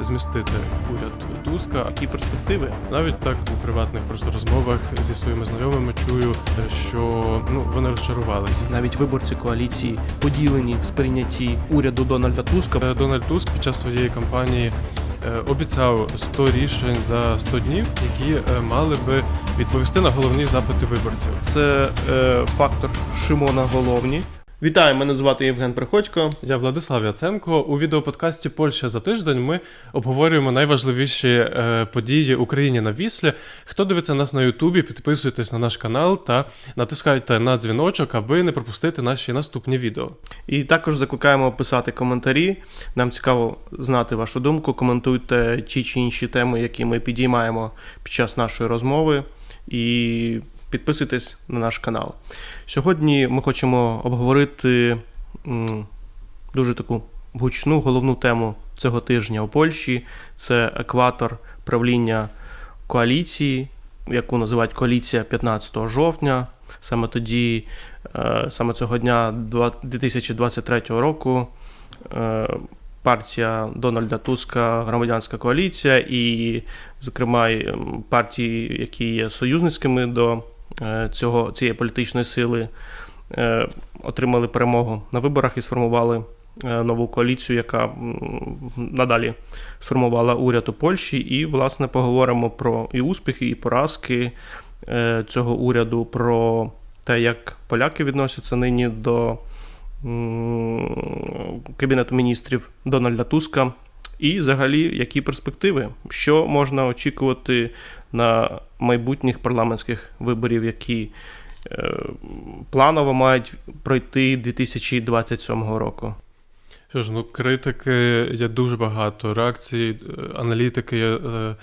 змістити уряд Туска. Які перспективи? Навіть так у приватних просто розмовах зі своїми знайомими чую, що ну вони розчарувалися. Навіть виборці коаліції поділені в сприйнятті уряду Дональда Туска. Е, Дональд Туск під час своєї кампанії е, обіцяв 100 рішень за 100 днів, які е, мали би відповісти на головні запити виборців. Це е, фактор Шимона Головні. Вітаю, мене звати Євген Приходько. Я Владислав Яценко. У відеоподкасті Польща за тиждень ми обговорюємо найважливіші е, події Україні на Віслі. Хто дивиться нас на Ютубі, підписуйтесь на наш канал та натискайте на дзвіночок, аби не пропустити наші наступні відео. І також закликаємо писати коментарі. Нам цікаво знати вашу думку. Коментуйте ті чи інші теми, які ми підіймаємо під час нашої розмови. І підписуйтесь на наш канал. Сьогодні ми хочемо обговорити дуже таку гучну головну тему цього тижня у Польщі. Це екватор правління коаліції, яку називають коаліція 15 жовтня. Саме тоді, е, саме цього дня 2023 року, е, партія Дональда Туска, громадянська коаліція, і, зокрема, партії, які є союзницькими до цього, цієї політичної сили, е, отримали перемогу на виборах і сформували е, нову коаліцію, яка надалі сформувала уряд у Польщі. І, власне, поговоримо про і успіхи, і поразки е, цього уряду, про те, як поляки відносяться нині до Кабінету міністрів Дональда Туска. І взагалі, які перспективи, що можна очікувати на майбутніх парламентських виборів, які е, планово мають пройти 2027 року. Що ж, ну критики є дуже багато, реакцій, е, аналітики є е,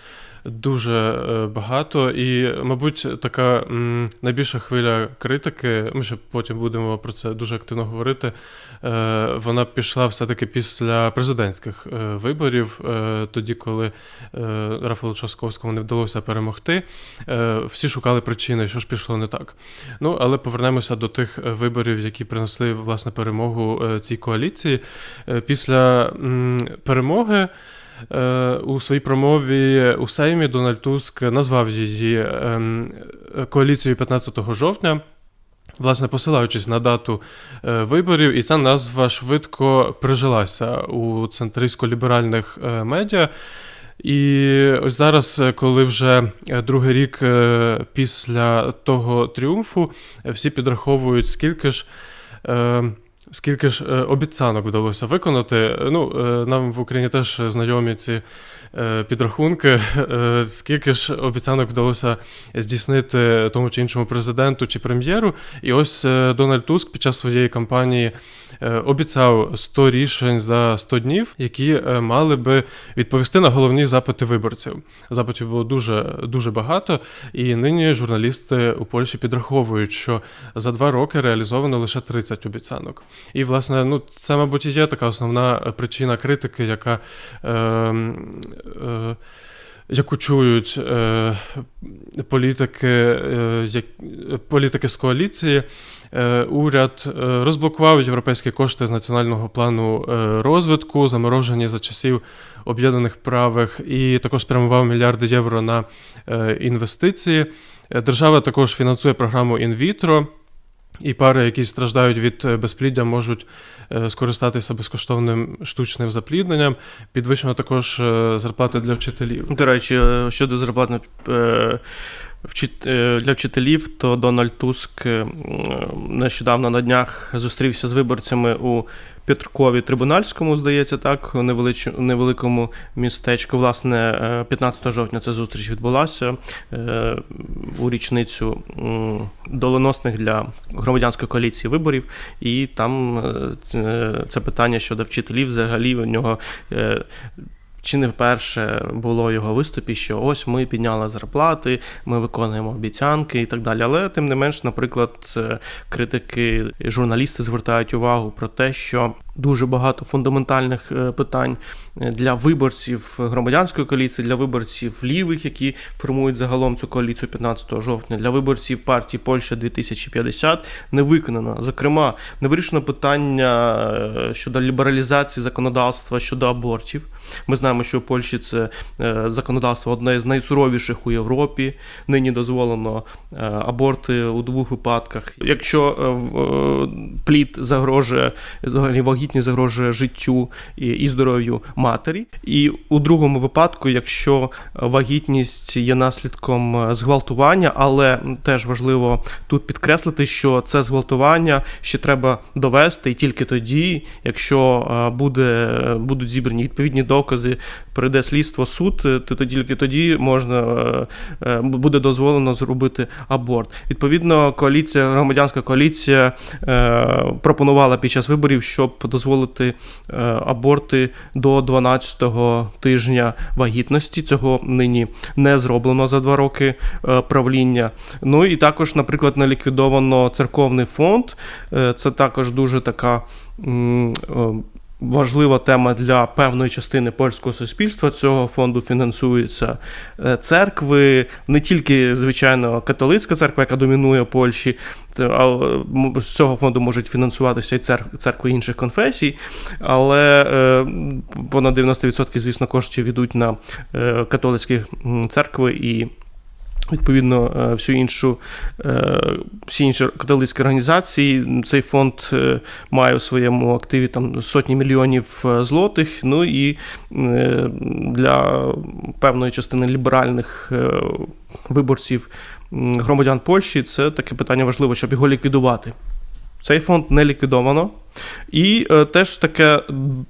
дуже е, багато. І, мабуть, така найбільша хвиля критики, ми ще потім будемо про це дуже активно говорити. е, Вона пішла все-таки після президентських е, виборів, тоді, коли Рафалу Часковському не вдалося перемогти. Всі шукали причини, що ж пішло не так. Ну, але повернемося до тих виборів, які принесли власне перемогу цій коаліції. Після перемоги у своїй промові у Сеймі Дональд Туск назвав її ем, е, коаліцією 15 жовтня. Власне, посилаючись на дату е, виборів, і ця назва швидко прижилася у центристсько-ліберальних е, медіа. І ось зараз, е, коли вже е, другий рік е, після того тріумфу, е, всі підраховують, скільки ж. Е, Скільки ж е, обіцянок вдалося виконати? Ну, е, нам в Україні теж знайомі ці е, підрахунки. Е, Скільки ж обіцянок вдалося здійснити тому чи іншому президенту чи прем'єру? І ось е, Дональд Туск під час своєї кампанії е, обіцяв 100 рішень за 100 днів, які е, мали би відповісти на головні запити виборців. Запитів було дуже дуже багато, і нині журналісти у Польщі підраховують, що за два роки реалізовано лише 30 обіцянок. І, власне, ну це, мабуть, і є така основна е, причина критики, яка. Е, е, Яку чують е, політики, е, політики з коаліції, е, уряд е, розблокував європейські кошти з національного плану е, розвитку, заморожені за часів об'єднаних правих, і також спрямував мільярди євро на е, інвестиції. Е, Держава також фінансує програму інвітро. І пари, які страждають від е, безпліддя, можуть е, скористатися безкоштовним штучним заплідненням. Підвищено також е, зарплати для вчителів. До речі, щодо зарплат на вчит- е, для вчителів, то Дональд Туск нещодавно на днях зустрівся з виборцями у Петрукові Трибунальському, здається, так, невелич- невеликому містечку. Власне, е, 15 жовтня ця зустріч відбулася е, у річницю доленосних для громадянської коаліції виборів. І там е, це питання щодо вчителів взагалі у нього. Чи не вперше було в його виступі, що ось ми підняли зарплати, ми виконуємо обіцянки і так далі. Але тим не менш, наприклад, е, критики, журналісти звертають увагу про те, що дуже багато фундаментальних е, питань е, для виборців громадянської коаліції, для виборців лівих, які формують загалом цю коаліцію 15 жовтня, для виборців партії Польща 2050 не виконано. Зокрема, не вирішено питання е, щодо лібералізації законодавства щодо абортів. Ми знаємо, що у Польщі це законодавство одне з найсуровіших у Європі. Нині дозволено аборти у двох випадках. Якщо плід загрожує взагалі вагітність загрожує життю і, здоров'ю матері, і у другому випадку, якщо вагітність є наслідком е, зґвалтування, але теж важливо тут підкреслити, що це зґвалтування ще треба довести, і тільки тоді, якщо е, буде, будуть зібрані відповідні докази, прийде слідство суд, е, то тільки тоді можна е, е, буде дозволено зробити аборт. Відповідно, коаліція, громадянська коаліція е, пропонувала під час виборів, щоб дозволити е, аборти до 12-го тижня вагітності. Цього нині не зроблено за два роки е, правління. Ну і також, наприклад, не ліквідовано церковний фонд. Е, Це також дуже така. Важлива тема для певної частини польського суспільства. Цього фонду фінансуються е, церкви, не тільки звичайно католицька церква, яка домінує Польщі, а е, з цього фонду можуть фінансуватися і церкви інших конфесій, але е, понад 90% звісно коштів йдуть на католицькі церкви і. Відповідно, е, всю іншу, е, всі інші католицькі організації. Цей фонд е, має у своєму активі там сотні мільйонів злотих. Ну і для певної частини ліберальних виборців громадян Польщі це таке питання важливо, щоб його ліквідувати. Цей фонд не ліквідовано. І е, теж таке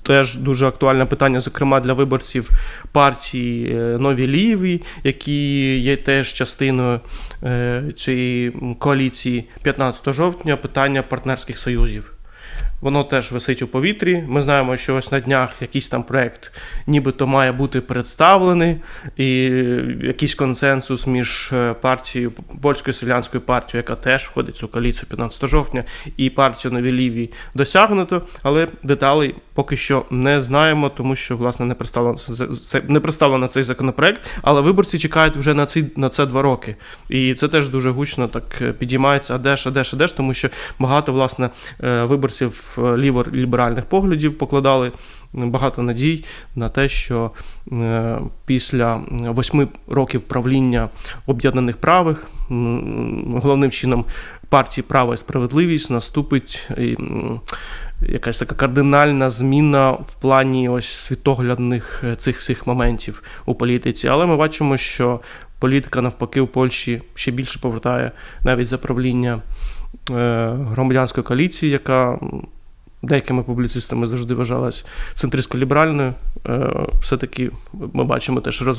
теж дуже актуальне питання, зокрема для виборців партії е, Нові Ліві, які є теж частиною е, цієї коаліції 15 жовтня, питання партнерських союзів. Воно теж висить у повітрі. Ми знаємо, що ось на днях якийсь там проект нібито має бути представлений, і якийсь консенсус між е, партією, польською селянською партією, яка теж входить в цю коаліцію 15 жовтня, і партією Нові Ліві досягнуто, але деталей поки що не знаємо, тому що власне не представлено не представлено цей законопроект. Але виборці чекають вже на ці на це два роки. І це теж дуже гучно так е, підіймається. А де ж, а де ж, а де ж, тому що багато власне е, виборців ліво-ліберальних поглядів покладали багато надій на те, що е, після восьми років правління об'єднаних правих головним чином партії Право і справедливість наступить якась така кардинальна зміна в плані ось світоглядних е, цих всіх моментів у політиці. Але ми бачимо, що політика навпаки у Польщі ще більше повертає навіть за правління е, громадянської коаліції, яка деякими публіцистами завжди вважалась центристсько-ліберальною. Е, Все-таки ми бачимо теж е,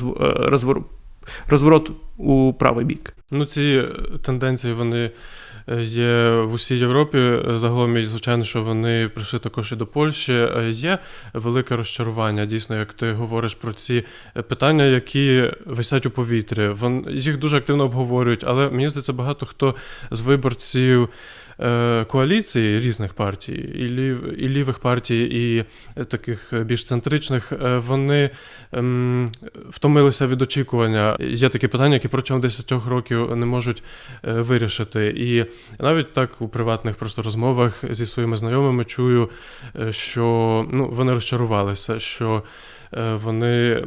розворот у правий бік. Ну, ці тенденції вони е, є в усій Європі. Загалом, і звичайно, що вони прийшли також і до Польщі. Є велике розчарування. Дійсно, як ти говориш про ці питання, які висять у повітрі. Їх дуже активно обговорюють, але мені здається, багато хто з виборців. Е, Коаліції різних партій, і, лів, і лівих партій, і е, таких е, більш центричних, вони ем, втомилися від очікування. Є такі питання, які протягом 10 років не можуть вирішити. І навіть так у приватних просто розмовах зі своїми знайомими чую, що ну, вони розчарувалися, що вони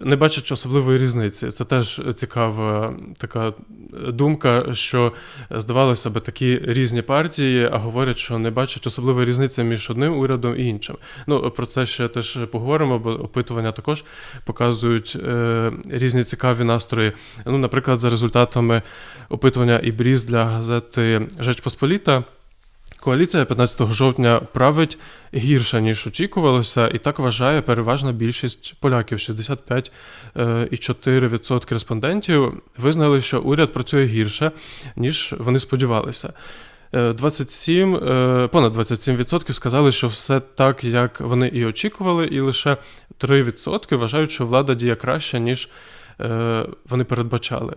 не бачать особливої різниці. Це теж цікава така думка, що здавалося би такі різні партії, а говорять, що не бачать особливої різниці між одним урядом і іншим. Ну про це ще теж поговоримо, бо опитування також показують е, різні цікаві настрої. Ну, наприклад, за результатами опитування ІБРІЗ для газети Жеч Посполіта. Коаліція 15 жовтня править гірше, ніж очікувалося, і так вважає переважна більшість поляків. 65,4% респондентів визнали, що уряд працює гірше, ніж вони сподівалися. Е, 27, е, понад 27% сказали, що все так, як вони і очікували, і лише 3% вважають, що влада діє краще, ніж е, вони передбачали.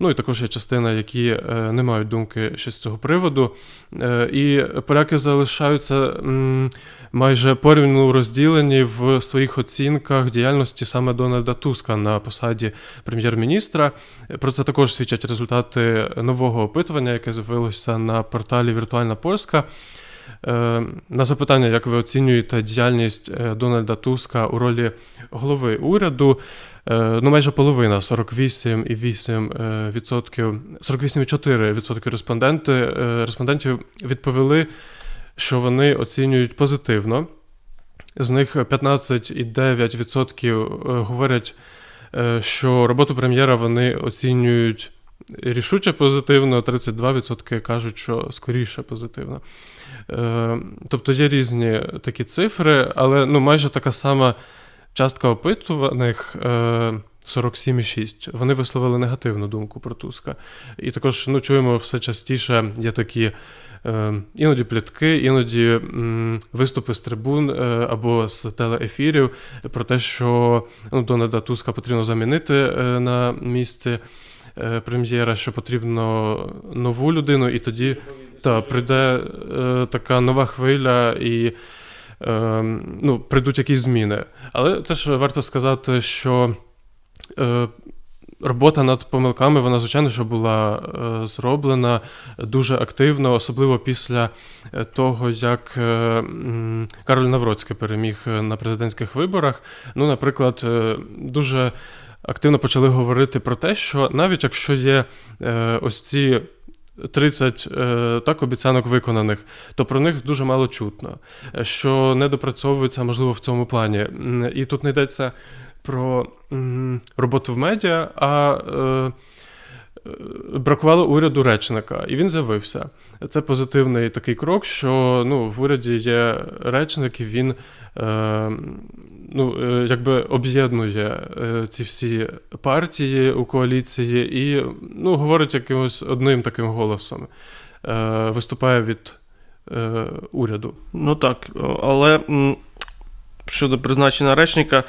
Ну і також є частина, які е, не мають думки ще з цього приводу. Е, І поляки залишаються майже порівняно розділені в своїх оцінках діяльності саме Дональда Туска на посаді прем'єр-міністра. Про це також свідчать результати нового опитування, яке з'явилося на порталі Віртуальна Польська. Е, На запитання, як ви оцінюєте діяльність Дональда Туска у ролі голови уряду, ну майже половина 48,8%, 48,4% респонденти, е, респондентів відповіли, що вони оцінюють позитивно. З них 15,9% е, говорять, е, що роботу прем'єра вони оцінюють рішуче позитивно, 32% кажуть, що скоріше позитивно. Е, Тобто є різні такі цифри, але ну, майже така сама частка опитуваних. е, 47,6. Вони висловили негативну думку про Туска. І також ну, чуємо все частіше є такі е, іноді плітки, іноді м, виступи з трибун е, або з телеефірів про те, що ну, Дональда Туска потрібно замінити е, на місці е, прем'єра, що потрібно нову людину, і тоді та, прийде е, така нова хвиля і е, ну, прийдуть якісь зміни. Але теж варто сказати, що е, робота над помилками, вона, звичайно, що була е, зроблена дуже активно, особливо після е, того, як Кароль Навроцький переміг на президентських виборах. Ну, наприклад, дуже активно почали говорити про те, що навіть якщо є ось ці 30 е, так обіцянок виконаних, то про них дуже мало чутно, е, що не допрацьовується, можливо, в цьому плані. І тут не йдеться про роботу в медіа, а е, бракувало уряду речника, і він з'явився. Це позитивний такий крок, що ну, в уряді є речник, і він ну, е, якби об'єднує е, ці всі партії у коаліції і ну, говорить якимось одним таким голосом, е, виступає від уряду. Ну так, але щодо призначення речника,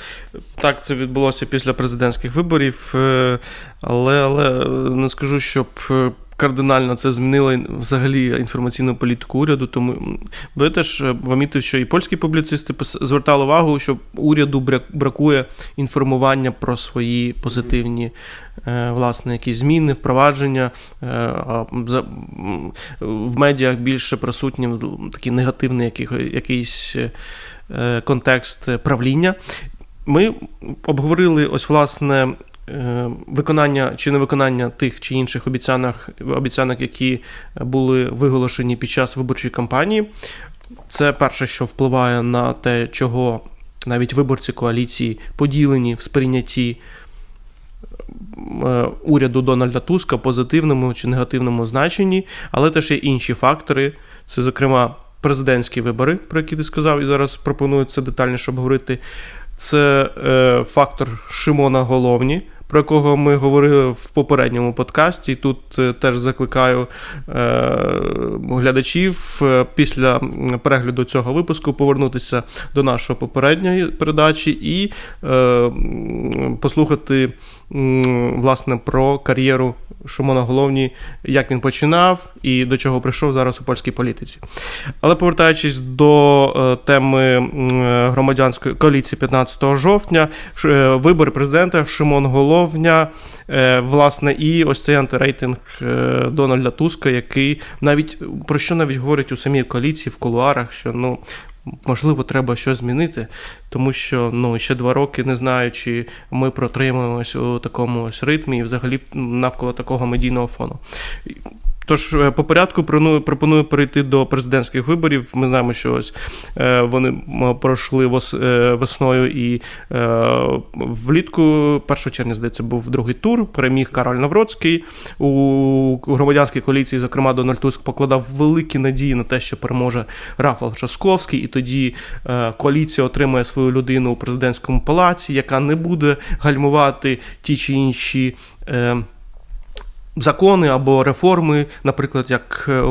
так це відбулося після президентських виборів, але, але не скажу, щоб кардинально це змінило взагалі інформаційну політику уряду. Тому я теж е, помітив, що і польські публіцисти звертали увагу, що уряду брак- бракує інформування про свої позитивні е, власне якісь зміни, впровадження. е, в медіах більше присутнім з- такий негативний який- якийсь контекст правління. Ми обговорили ось власне. Е, Виконання чи невиконання тих чи інших обіцянок, обіцянок, які були виголошені під час виборчої кампанії. Це перше, що впливає на те, чого навіть виборці коаліції поділені в сприйнятті е, уряду Дональда Туска позитивному чи негативному значенні, але теж є інші фактори. Це, зокрема, президентські вибори, про які ти сказав, і зараз пропоную це детальніше обговорити. Це е, фактор Шимона Головні, про якого ми говорили в попередньому подкасті. Тут е, теж закликаю е, глядачів е, після перегляду цього випуску повернутися до нашої попередньої передачі і послухати власне про кар'єру Шимона Головні, як він починав і до чого прийшов зараз у польській політиці. Але повертаючись до е, теми громадянської коаліції 15 жовтня, е, вибори президента Шимон Головня, е, власне, і ось цей антирейтинг Дональда Туска, який навіть про що навіть говорять у самій коаліції в кулуарах, що ну. Можливо, треба щось змінити, тому що ну ще два роки не знаю, чи ми протримаємось у такому ось ритмі і взагалі навколо такого медійного фону. Тож е, по порядку пропоную, перейти до президентських виборів. Ми знаємо, що ось е, вони пройшли е, весною і влітку 1 червня, здається, був другий тур. Переміг Кароль Навроцький. У громадянській коаліції, зокрема, Дональд Туск покладав великі надії на те, що переможе Рафал Часковський, і тоді коаліція отримає свою людину у президентському палаці, яка не буде гальмувати ті чи інші. Закони або реформи, наприклад, як е,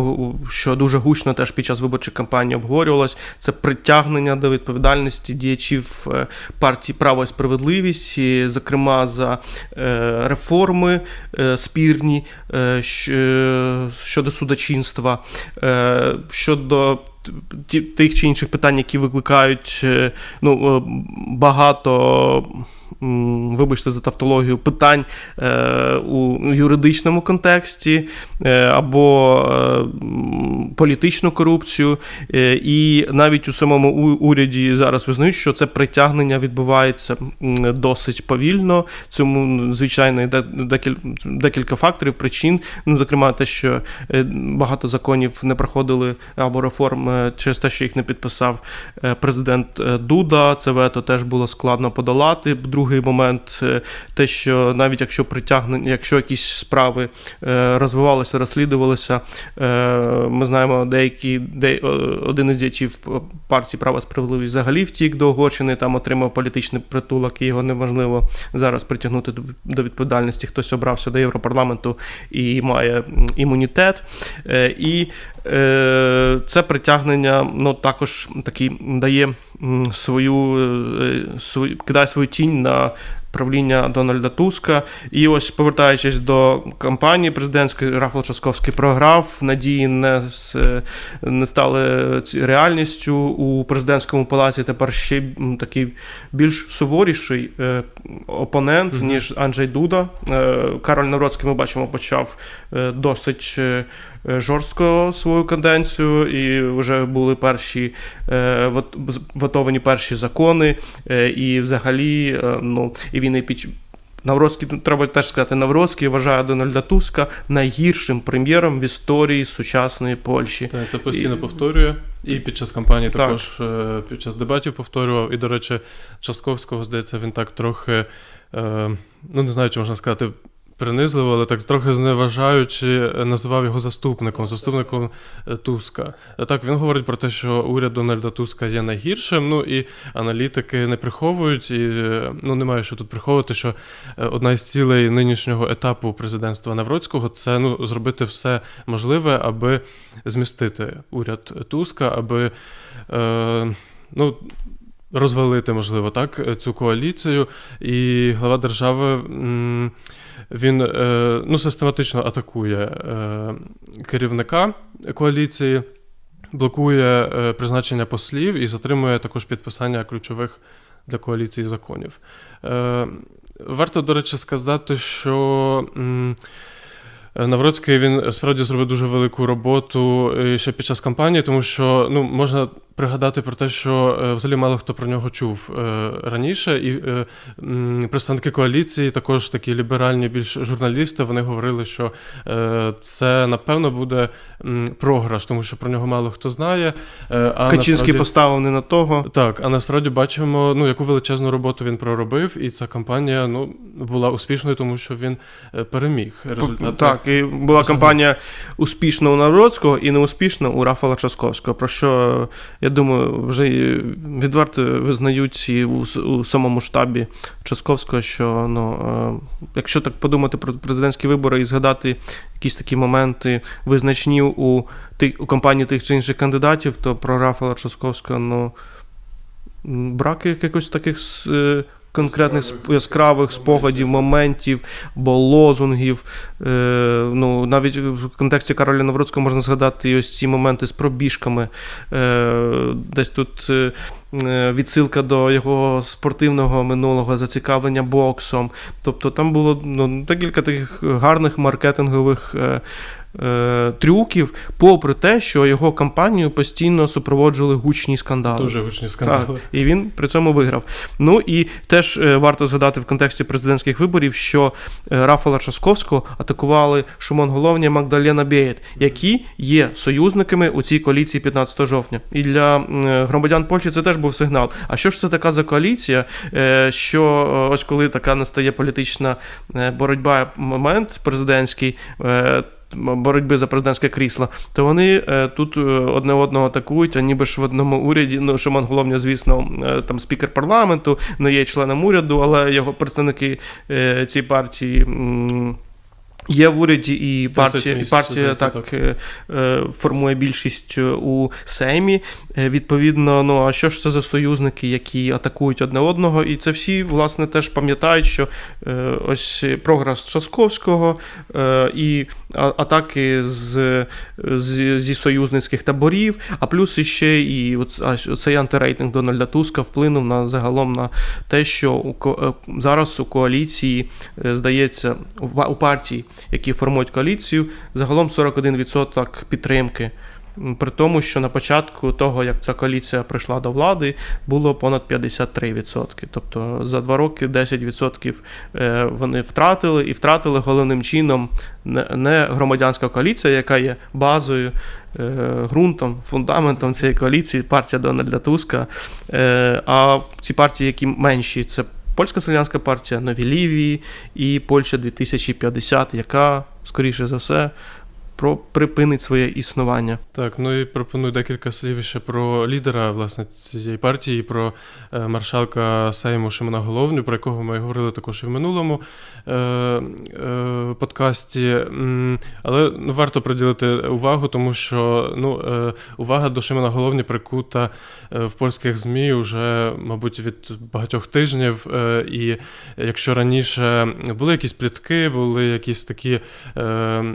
що дуже гучно теж під час виборчої кампанії обговорювалось, це притягнення до відповідальності діячів е, партії Право і справедливість, і, зокрема за е, реформи спірні щодо судочинства, щодо тих чи інших питань, які викликають е, ну, е, багато. Вибачте за тавтологію, питань е, у юридичному контексті е, або е, політичну корупцію. Е, і навіть у самому уряді зараз визнають, що це притягнення відбувається досить повільно. Цьому, звичайно, йде декіль, декілька факторів, причин. Ну, зокрема, те, що е, багато законів не проходили або реформ е, через те, що їх не підписав е, президент е, Дуда. Це вето теж було складно подолати. Другий момент, е, те, що навіть якщо притягнення, якщо якісь справи е, розвивалися, розслідувалися, е, ми знаємо, деякі де, е, один із діячів партії права справедливість взагалі втік до Угорщини, там отримав політичний притулок, і його неможливо зараз притягнути до, відповідальності. Хтось обрався до Європарламенту і має імунітет. Е, І е, це притягнення ну, також такий дає свою, е, свою кидає свою тінь на правління Дональда Туска. І ось повертаючись до кампанії президентської, Рафал Часковський програв. Надії не, не стали реальністю у президентському палаці. Тепер ще такий більш суворіший е, опонент, Мгм. ніж Анджей Дуда. Е, Кароль Навроцький, ми бачимо, почав е, досить е, е, жорстко свою каденцію, і вже були перші е, з- вотовані перші закони, е, і взагалі, е, ну, і він і під. Навроцький, треба теж сказати, Навроцький вважає Дональда Туска найгіршим прем'єром в історії сучасної Польщі. Так, це постійно І- повторює. І під час кампанії Так. також е, під час дебатів повторював. І, до речі, Частковського, здається, він так трохи, е, ну не знаю, чи можна сказати. Принизливо, але так трохи зневажаючи, е, називав його заступником, заступником е, Туска. Е, Так, він говорить про те, що уряд Дональда Туска є найгіршим. Ну і аналітики не приховують, і ну немає що тут приховувати, що одна із цілей нинішнього етапу президентства Навроцького це ну зробити все можливе, аби змістити уряд Туска, аби е, ну, розвалити, можливо, так, цю коаліцію. І глава держави він е, ну, систематично атакує е, керівника коаліції. Блокує е, призначення послів і затримує також підписання ключових для коаліції законів. Варто, до речі, сказати, що Навроцький він справді зробив дуже велику роботу ще під час кампанії, тому що ну можна пригадати про те, що е, взагалі мало хто про нього чув е, раніше, і е, представники коаліції, також такі ліберальні, більш журналісти, вони говорили, що це напевно буде програш, тому що про нього мало хто знає. А Качинський насправді- поставив не на того. так, а насправді бачимо, ну яку величезну роботу він проробив, і ця кампанія ну була успішною, тому що він переміг. Результати Так, і була кампанія успішна у Навроцького і неуспішна у Рафала Часковського. Про що, я думаю, вже відверто визнають і у, у самому штабі Часковського, що ну, е, якщо так подумати про президентські вибори і згадати якісь такі моменти визначні у, тих, у кампанії тих чи інших кандидатів, то про Рафала Часковського, ну. Брак якихось таких е, конкретних яскравих спогадів, моментів, бо лозунгів. Е, ну, навіть в контексті Кароля Навроцького можна згадати і ось ці моменти з пробіжками. Е, десь тут е, відсилка до його спортивного минулого зацікавлення боксом. Тобто там було ну, декілька таких гарних маркетингових. Е, Трюків, попри те, що його кампанію постійно супроводжували гучні скандали. дуже гучні скандали. Так, і він при цьому виграв. Ну і теж е, варто згадати в контексті президентських виборів, що е, Рафала Часковського атакували Шумон Головня і Магдалена Бєєт, які є союзниками у цій коаліції 15 жовтня. І для громадян Польщі це теж був сигнал. А що ж це така за коаліція? Що ось коли така настає політична боротьба, момент президентський. Боротьби за президентське крісло, то вони е, тут е, одне одного атакують, а ніби ж в одному уряді. Ну, Шимон Головня, звісно, е, там спікер парламенту, не є членом уряду, але його представники цієї партії. Є в уряді і 30 партія, і партія так, так. формує більшість у Сеймі. Відповідно, ну а що ж це за союзники, які атакують одне одного? І це всі, власне, теж пам'ятають, що ось прогрес Часковського е, і атаки з, з, зі союзницьких таборів, а плюс іще і цей антирейтинг Дональда Туска вплинув на загалом на те, що у, е, зараз у коаліції, е, здається, у, па- у партії, які формують коаліцію, загалом 41% підтримки. При тому, що на початку того, як ця коаліція прийшла до влади, було понад 53%. Тобто за два роки 10% е, вони втратили і втратили головним чином не- не громадянська коаліція, яка є базою, е, ґрунтом, фундаментом цієї коаліції, партія Дональда Туска. Е, А ці партії, які менші, це Польська селянська партія, Нові Лівії і Польща 2050, яка, скоріше за все, про припинить своє існування. Так, ну і пропоную декілька слів ще про лідера власне цієї партії, про е, маршалка Сейму Шимона Головню, про якого ми говорили також і в минулому е, е, подкасті. Але ну, варто приділити увагу, тому що ну, е, увага до Шимона Головні прикута е, в польських ЗМІ вже, мабуть, від багатьох тижнів. Е, І якщо раніше були якісь плітки, були якісь такі е,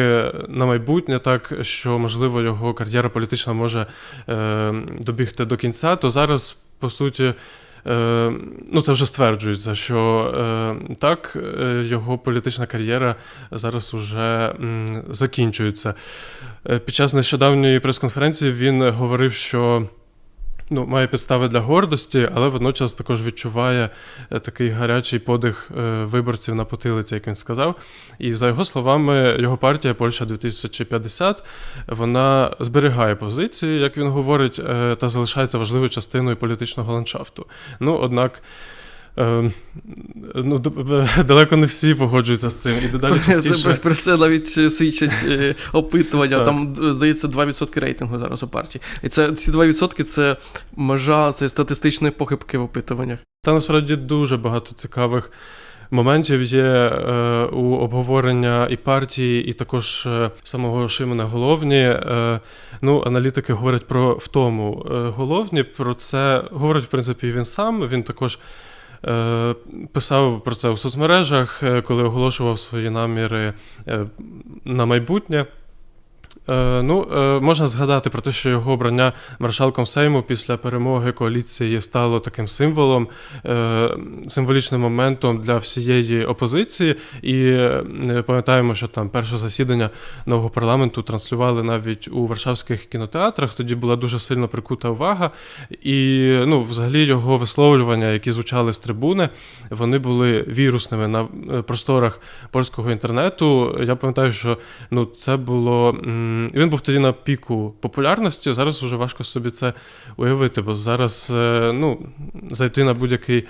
оцінки на майбутнє, так що можливо його кар'єра політична може е, добігти до кінця, то зараз по суті. Е, ну, це вже стверджується, що е, так, е, його політична кар'єра зараз уже закінчується. Під час нещодавньої прес-конференції він говорив, що ну, має підстави для гордості, але водночас також відчуває е, такий гарячий подих е, виборців на потилиці, як він сказав. І за його словами, його партія Польща 2050 вона зберігає позиції, як він говорить, е, та залишається важливою частиною політичного ландшафту. Ну, однак. Е, Ну, далеко не всі погоджуються з цим, і дедалі частіше. про це навіть е, свідчать е, опитування. Там, здається, 2% рейтингу зараз у партії. І це ці 2% це межа це статистичної похибки в опитуваннях. Та насправді дуже багато цікавих моментів є е, у обговорення і партії, і також самого Шимона Головні. Е, ну, аналітики говорять про втому головні. Про це говорить, в принципі, і він сам. Він також. Е, Писав про це у соцмережах, е, коли оголошував свої наміри е, на майбутнє. Е, Ну, е, можна згадати про те, що його обрання маршалком Сейму після перемоги коаліції стало таким символом, е, символічним моментом для всієї опозиції. І пам'ятаємо, що там перше засідання нового парламенту транслювали навіть у варшавських кінотеатрах. Тоді була дуже сильно прикута увага. І ну, взагалі його висловлювання, які звучали з трибуни, вони були вірусними на просторах польського інтернету. Я пам'ятаю, що ну, це було. М, Він був тоді на піку популярності. Зараз вже важко собі це уявити, бо зараз е, ну, зайти на будь-який.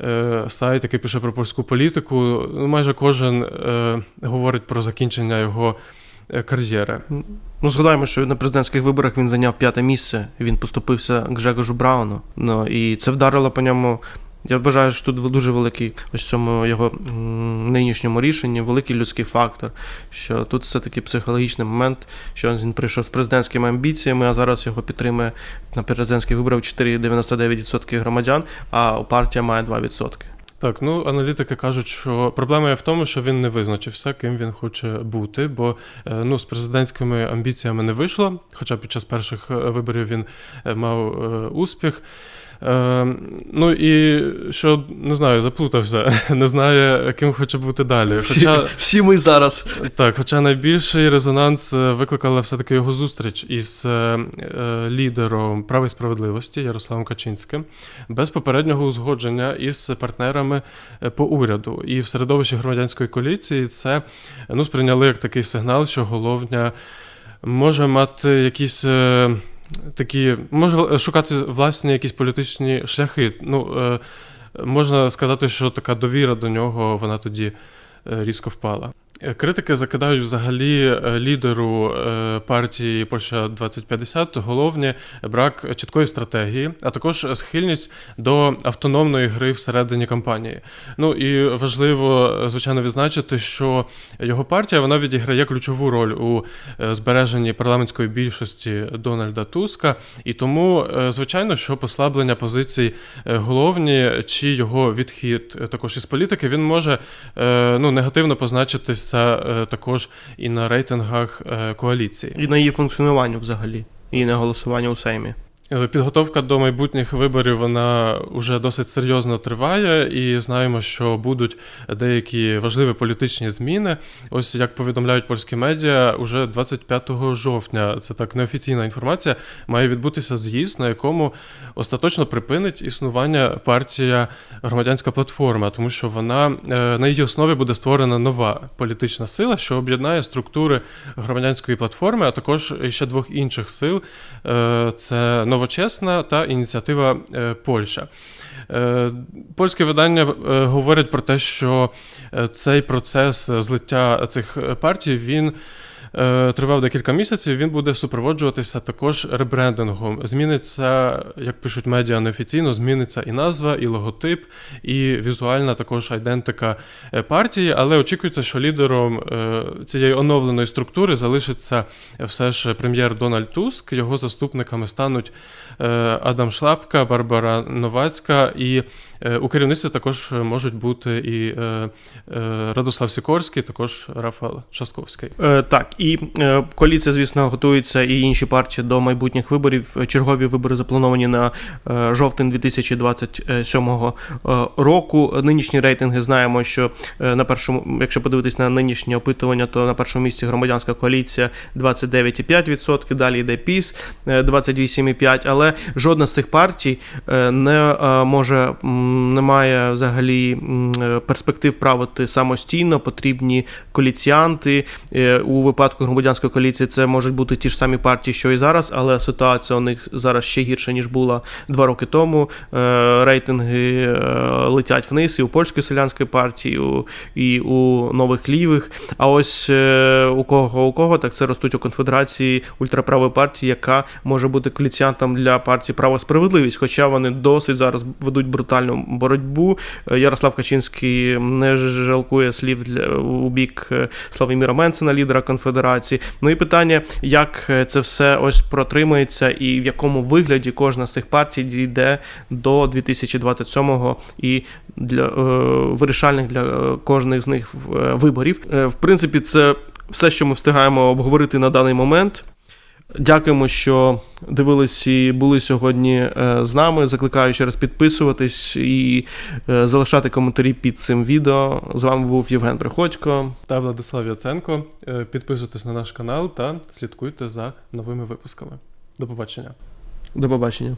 е, Сайт, який пише про польську політику, ну, майже кожен е, говорить про закінчення його кар'єри. Ну, згадаємо, що на президентських виборах він зайняв п'яте місце. Він поступився Гжегожу Брауну. Ну, і це вдарило по ньому. Я вважаю, що тут дуже великий ось цьому його нинішньому рішенні, великий людський фактор. Що тут все таки психологічний момент, що він прийшов з президентськими амбіціями, а зараз його підтримує на президентських виборах 4,99% громадян, а партія має 2%. Так, ну аналітики кажуть, що проблема є в тому, що він не визначився, ким він хоче бути, бо е, ну, з президентськими амбіціями не вийшло, хоча під час перших е, виборів він е, мав успіх. Е, ну і що не знаю, заплутався, не знає, ким хоче бути далі. Хоча Всі, всі ми зараз. так, хоча найбільший резонанс е, викликала все-таки його зустріч із е, е, лідером права і справедливості Ярославом Качинським без попереднього узгодження із партнерами е, по уряду. І в середовищі громадянської коаліції це ну, сприйняли як такий сигнал, що головня може мати якісь. Е, Такі може шукати власні якісь політичні шляхи. Ну, е, можна сказати, що така довіра до нього вона тоді е, різко впала. Е, Критики закидають взагалі е, лідеру е, партії Польща 2050 головні брак чіткої стратегії, а також схильність до автономної гри всередині кампанії. Ну і важливо, звичайно, відзначити, що його партія вона відіграє ключову роль у збереженні парламентської більшості Дональда Туска, і тому, звичайно, що послаблення позицій головні чи його відхід також із політики він може ну, негативно позначитися е, також і на рейтингах е, коаліції. І на її функціонуванню взагалі, і на голосування у Сеймі. Е, Підготовка до майбутніх виборів вона вже досить серйозно триває, і знаємо, що будуть деякі важливі політичні зміни. Ось як повідомляють польські медіа, уже 25 жовтня, це так неофіційна інформація, має відбутися з'їзд, на якому остаточно припинить існування партія громадянська платформа, тому що вона е, на її основі буде створена нова політична сила, що об'єднає структури громадянської платформи, а також ще двох інших сил. Е, Це Новочесна та ініціатива е, Польща. Е, Польське видання е, говорить про те, що цей процес злиття цих партій він. Е, Тривав декілька місяців, він буде супроводжуватися також ребрендингом. Зміниться, як пишуть медіа неофіційно, зміниться і назва, і логотип, і візуальна також айдентика е, партії, але очікується, що лідером е, цієї оновленої структури залишиться все ж прем'єр Дональд Туск. Його заступниками стануть Адам Шлапка, Барбара Новацька, і у керівництві також можуть бути і е, е, Радослав Сікорський, також Рафал Часковський. Е, так, і е, коаліція, звісно, готується і інші партії до майбутніх виборів. Е, Чергові вибори заплановані на е, жовтень 2027 е, року. Нинішні рейтинги знаємо, що е, на першому, якщо подивитись на нинішнє опитування, то на першому місці громадянська коаліція 29,5%, далі йде ПІС е, 28,5%, але жодна з цих партій е, не е, може м, не має взагалі е, перспектив правити самостійно. Потрібні коаліціянти. Е, У випадку громадянської коаліції це можуть бути ті ж самі партії, що і зараз, але ситуація у них зараз ще гірша ніж була два роки тому. Е, Рейтинги летять вниз і у польської селянської партії, і у- нових лівих. А ось у кого у кого так це ростуть у конфедерації ультраправої партії, яка може бути коаліціянтом для партії Право справедливість, хоча вони досить зараз ведуть брутальну боротьбу. Е, Ярослав Качинський не жалкує слів для у бік е, Славіміра Менсена, лідера конфедерації. Ну і питання, як е, це все ось протримається, і в якому вигляді кожна з цих партій дійде до 2027-го і для вирішальних для кожних з них виборів. В принципі, це все, що ми встигаємо обговорити на даний момент. Дякуємо, що дивились і були сьогодні е, з нами. Закликаю ще раз підписуватись і е, залишати коментарі під цим відео. З вами був Євген Приходько. Та Владислав Яценко. Е, Підписуйтесь на наш канал та слідкуйте за новими випусками. До побачення. До побачення.